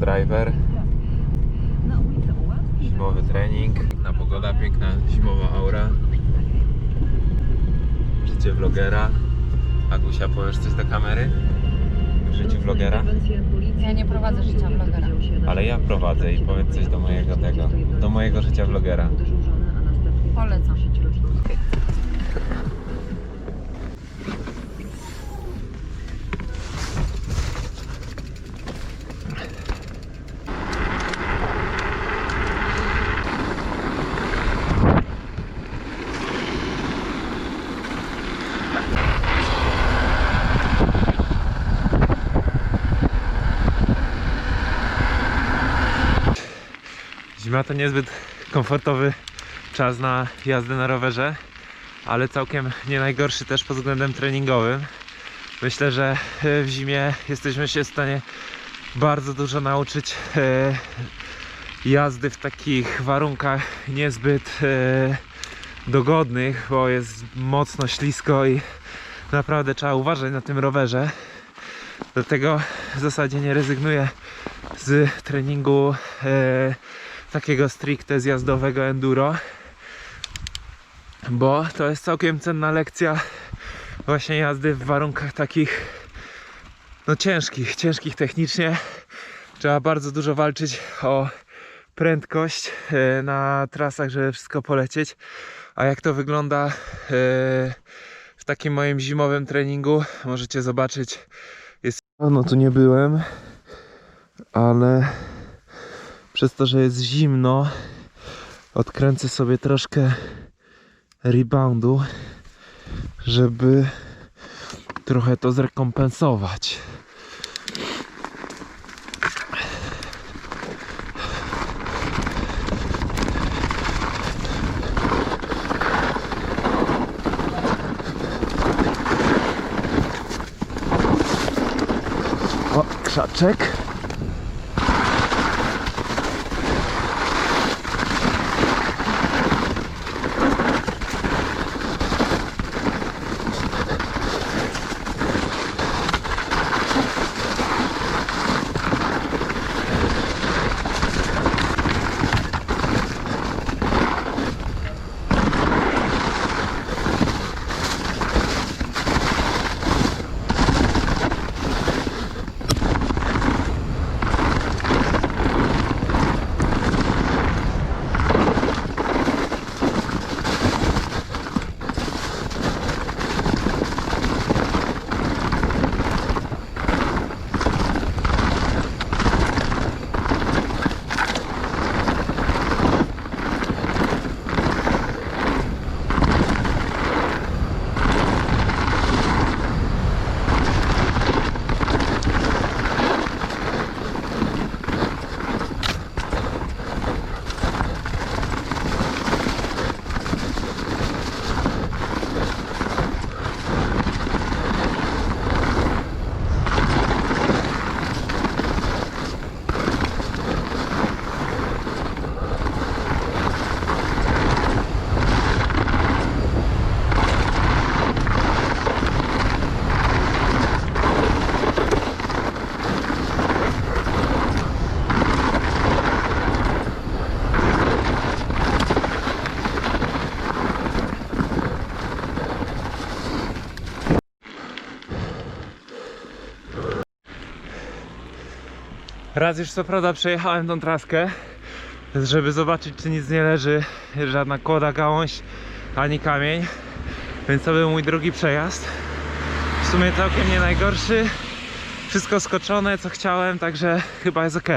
driver. Zimowy trening. Na pogoda piękna, zimowa aura. Życie vlogera. Agusia, powiesz coś do kamery? W życiu vlogera? Ja nie prowadzę życia vlogera. Ale ja prowadzę i powiedz coś do mojego tego, do mojego życia vlogera. Polecam. Zima to niezbyt komfortowy czas na jazdę na rowerze, ale całkiem nie najgorszy też pod względem treningowym. Myślę, że e, w zimie jesteśmy się w stanie bardzo dużo nauczyć e, jazdy w takich warunkach niezbyt e, dogodnych, bo jest mocno ślisko i naprawdę trzeba uważać na tym rowerze. Dlatego w zasadzie nie rezygnuję z treningu takiego stricte zjazdowego enduro, bo to jest całkiem cenna lekcja właśnie jazdy w warunkach takich no ciężkich, ciężkich technicznie. Trzeba bardzo dużo walczyć o prędkość e, na trasach, żeby wszystko polecieć. A jak to wygląda e, w takim moim zimowym treningu, możecie zobaczyć. Jest... No tu nie byłem, ale przez to, że jest zimno, odkręcę sobie troszkę reboundu, żeby trochę to zrekompensować. O. Raz już co prawda przejechałem tą traskę, żeby zobaczyć czy nic nie leży, żadna kłoda, gałąź, ani kamień. Więc to był mój drugi przejazd. W sumie całkiem nie najgorszy. Wszystko skoczone co chciałem, także chyba jest ok.